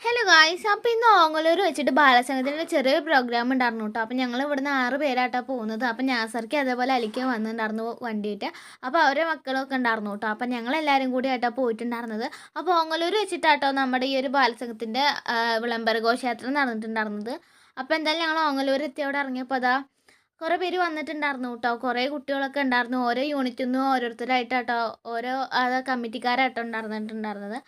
Hello guys അപ്പോൾ ഇന്ന് ഓങ്ങലൂർ വെച്ചിട്ട് ബാലസംഘത്തിന്റെ ചെറിയൊരു പ്രോഗ്രാം ഉണ്ടായിരുന്നു കേട്ടോ. അപ്പോൾ ഞങ്ങൾ ഇവിടുന്ന് ആറ് പേരായിട്ടാണ് പോകുന്നത്. അപ്പോൾ ഞാസർക്ക് അതേപോലെ അലിക്കാൻ വന്നിട്ടുണ്ടായിരുന്നു വണ്ടിയിട്ട് അപ്പോൾ അവരെ മക്കളൊക്കെ ഉണ്ടായിരുന്നു കേട്ടോ. അപ്പോൾ ഞങ്ങളെല്ലാവരും കൂടി ആയിട്ടാണ് പോയിട്ടുണ്ടായിരുന്നത്. അപ്പോൾ ഓങ്ങലൂർ വെച്ചിട്ടാട്ടോ നമ്മുടെ ഈ ഒരു ബാലസംഘത്തിന്റെ വിളംബര ഘോഷയാത്ര നടന്നിട്ടുണ്ടായിരുന്നത്. അപ്പോൾ എന്തായാലും ഞങ്ങൾ ഓങ്ങലൂർ എത്തി. അവിടെ ഇറങ്ങിയപ്പോൾ അതാ കുറേ പേര് വന്നിട്ടുണ്ടായിരുന്നു കേട്ടോ. കുറേ കുട്ടികളൊക്കെ ഉണ്ടായിരുന്നു. ഓരോ യൂണിറ്റിൽ നിന്നും ഓരോരുത്തരായിട്ടാട്ടോ ഓരോ കമ്മിറ്റിക്കാരായിട്ടോ ഉണ്ടായിരുന്നിട്ടുണ്ടായിരുന്നത്.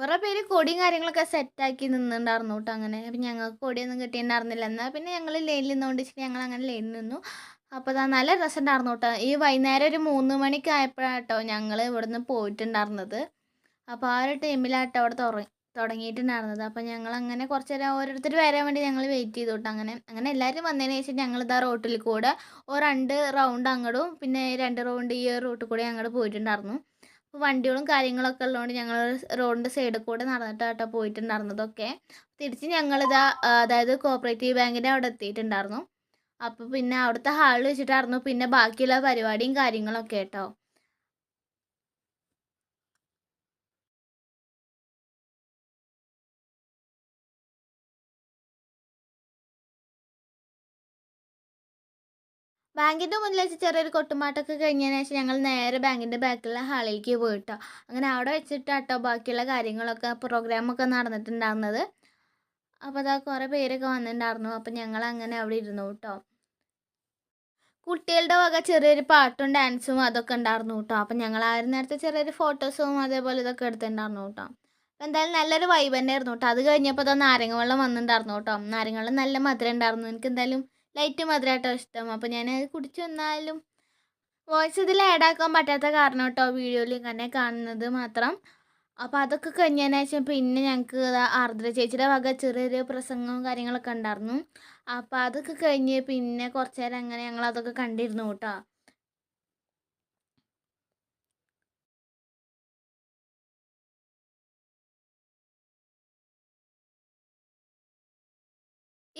കുറേ പേര് കൊടിയും കാര്യങ്ങളൊക്കെ സെറ്റാക്കി നിന്നിട്ടുണ്ടായിരുന്നു കേട്ടോ അങ്ങനെ. അപ്പം ഞങ്ങൾക്ക് കൊടിയൊന്നും കിട്ടിയിട്ടുണ്ടായിരുന്നില്ല. എന്നാൽ പിന്നെ ഞങ്ങൾ ലൈനിൽ നിന്നുകൊണ്ട് ഞങ്ങൾ അങ്ങനെ ലൈനിൽ നിന്നു. അപ്പോൾ അതാ നല്ല രസമുണ്ടായിരുന്നു കേട്ടോ. ഈ വൈകുന്നേരം ഒരു മൂന്ന് മണിക്ക് ആയപ്പോഴാട്ടോ ഞങ്ങൾ ഇവിടുന്ന് പോയിട്ടുണ്ടായിരുന്നത്. അപ്പോൾ ആ ഒരു ടൈമിലാട്ടോ അവിടെ തുടങ്ങി തുടങ്ങിയിട്ടുണ്ടായിരുന്നത്. അപ്പോൾ ഞങ്ങൾ അങ്ങനെ കുറച്ച് നേരം ഓരോരുത്തർ വരാൻ വേണ്ടി ഞങ്ങൾ വെയിറ്റ് ചെയ്തു കേട്ടോ അങ്ങനെ. അങ്ങനെ എല്ലാവരും വന്നതിന് ശേഷം ഞങ്ങൾ ഇതാ റോട്ടിൽ കൂടെ ഒരു രണ്ട് റൗണ്ട് അങ്ങോട്ടും പിന്നെ രണ്ട് റൗണ്ട് ഈ റൂട്ടിൽ കൂടെ അങ്ങോട്ട് പോയിട്ടുണ്ടായിരുന്നു. വണ്ടികളും കാര്യങ്ങളൊക്കെ ഉള്ളതുകൊണ്ട് ഞങ്ങൾ റോഡിന്റെ സൈഡിൽ കൂടെ നടന്നിട്ടാട്ടോ പോയിട്ടുണ്ടായിരുന്നതൊക്കെ. തിരിച്ച് ഞങ്ങളിതാ അതായത് കോപ്പറേറ്റീവ് ബാങ്കിന്റെ അവിടെ എത്തിയിട്ടുണ്ടായിരുന്നു. അപ്പോൾ പിന്നെ അവിടുത്തെ ഹാളിൽ വെച്ചിട്ടായിരുന്നു പിന്നെ ബാക്കിയുള്ള പരിപാടിയും കാര്യങ്ങളൊക്കെ കേട്ടോ ബാങ്കിന്റെ മുന്നിൽ വെച്ച് ചെറിയൊരു കൊട്ടുമാട്ടൊക്കെ കഴിഞ്ഞതിന് ശേഷം ഞങ്ങൾ നേരെ ബാങ്കിന്റെ ബാക്കിലുള്ള ഹാളിലേക്ക് പോയിട്ടോ. അങ്ങനെ അവിടെ വെച്ചിട്ടാട്ടോ ബാക്കിയുള്ള കാര്യങ്ങളൊക്കെ പ്രോഗ്രാമൊക്കെ നടന്നിട്ടുണ്ടായിരുന്നത്. അപ്പോൾ അതാ കുറേ പേരൊക്കെ വന്നിട്ടുണ്ടായിരുന്നു. അപ്പോൾ ഞങ്ങൾ അങ്ങനെ അവിടെ ഇരുന്നു കേട്ടോ. കുട്ടികളുടെ വക ചെറിയൊരു പാട്ടും ഡാൻസും അതൊക്കെ ഉണ്ടായിരുന്നു കേട്ടോ. അപ്പം ഞങ്ങൾ ആ നേരത്തെ ചെറിയൊരു ഫോട്ടോസും അതേപോലെ ഇതൊക്കെ എടുത്തിട്ടുണ്ടായിരുന്നു കേട്ടോ. അപ്പം എന്തായാലും നല്ലൊരു വൈബ് തന്നെ ആയിരുന്നു കേട്ടോ. അത് കഴിഞ്ഞപ്പോൾ അതാ നാരങ്ങ വെള്ളം വന്നിട്ടുണ്ടായിരുന്നു കേട്ടോ. നാരങ്ങ വെള്ളം നല്ല മധുരം ഉണ്ടായിരുന്നു. എനിക്ക് എന്തായാലും ലൈറ്റ് മധുരമായിട്ടോ ഇഷ്ടം. അപ്പോൾ ഞാൻ അത് കുടിച്ച് വന്നാലും വോയിസ് ഇതിൽ ആഡ് ആക്കാൻ പറ്റാത്ത കാരണം കേട്ടോ വീഡിയോയിൽ ഇങ്ങനെ കാണുന്നത് മാത്രം. അപ്പോൾ അതൊക്കെ കഴിഞ്ഞതിന് ശേഷം പിന്നെ ഞങ്ങൾക്ക് ആർദ്ര ചേച്ചിയുടെ വക ചെറിയൊരു പ്രസംഗവും കാര്യങ്ങളൊക്കെ ഉണ്ടായിരുന്നു അപ്പോൾ അതൊക്കെ കഴിഞ്ഞ് പിന്നെ കുറച്ച് നേരം അങ്ങനെ ഞങ്ങൾ അതൊക്കെ കണ്ടിരുന്നു കേട്ടോ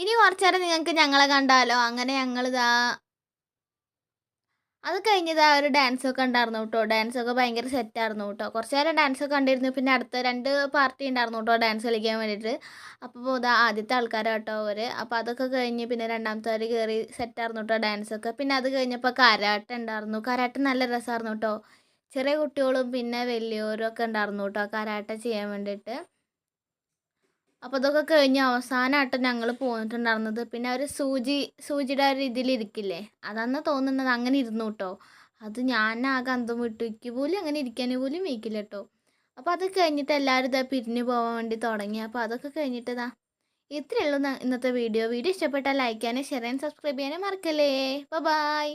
ഇനി കുറച്ചു നേരം നിങ്ങൾക്ക് ഞങ്ങളെ കണ്ടാലോ? അങ്ങനെ ഞങ്ങളിതാ അത് കഴിഞ്ഞതാ ഒരു ഡാൻസൊക്കെ ഉണ്ടായിരുന്നു കേട്ടോ ഡാൻസൊക്കെ ഭയങ്കര സെറ്റായിരുന്നു കേട്ടോ കുറച്ച് നേരം ഡാൻസൊക്കെ കണ്ടിരുന്നു. പിന്നെ അടുത്ത രണ്ട് പാർട്ടി ഉണ്ടായിരുന്നു കേട്ടോ ഡാൻസ് കളിക്കാൻ വേണ്ടിയിട്ട് അപ്പോൾ ഇതാ ആദ്യത്തെ ആൾക്കാരാട്ടോ അവർ അപ്പോൾ അതൊക്കെ കഴിഞ്ഞ് പിന്നെ രണ്ടാമത്തെ അവർ കയറി സെറ്റായിരുന്നു കേട്ടോ ഡാൻസൊക്കെ പിന്നെ അത് കഴിഞ്ഞപ്പോൾ കരാട്ട ഉണ്ടായിരുന്നു. കരാട്ട നല്ല രസമായിരുന്നു കേട്ടോ ചെറിയ കുട്ടികളും പിന്നെ വലിയവരും ഒക്കെ ഉണ്ടായിരുന്നു കേട്ടോ കരാട്ട ചെയ്യാൻ വേണ്ടിയിട്ട് അപ്പോൾ ഇതൊക്കെ കഴിഞ്ഞ് അവസാനമായിട്ട് ഞങ്ങൾ പോന്നിട്ടുണ്ടായിരുന്നത്. പിന്നെ ഒരു സൂചി സൂചിയുടെ ഒരു ഇതിലിരിക്കില്ലേ? അതാന്ന് തോന്നുന്നത് അങ്ങനെ ഇരുന്നു കേട്ടോ അത് ഞാൻ ആകെ അന്തം വിട്ടു ഇക്ക് പോലും അങ്ങനെ ഇരിക്കാൻ പോലും വയ്ക്കില്ല കേട്ടോ അപ്പോൾ അത് കഴിഞ്ഞിട്ട് എല്ലാവരും ഇതാ പിരിഞ്ഞു പോകാൻ വേണ്ടി തുടങ്ങി. അപ്പോൾ അതൊക്കെ കഴിഞ്ഞിട്ട് ഇതാ ഇത്രയേ ഉള്ളൂ ഇന്നത്തെ വീഡിയോ. വീഡിയോ ഇഷ്ടപ്പെട്ടാൽ ലൈക്ക് ചെയ്യാനും ഷെയർ ചെയ്യാനും സബ്സ്ക്രൈബ് ചെയ്യാനും മറക്കല്ലേ. ബൈ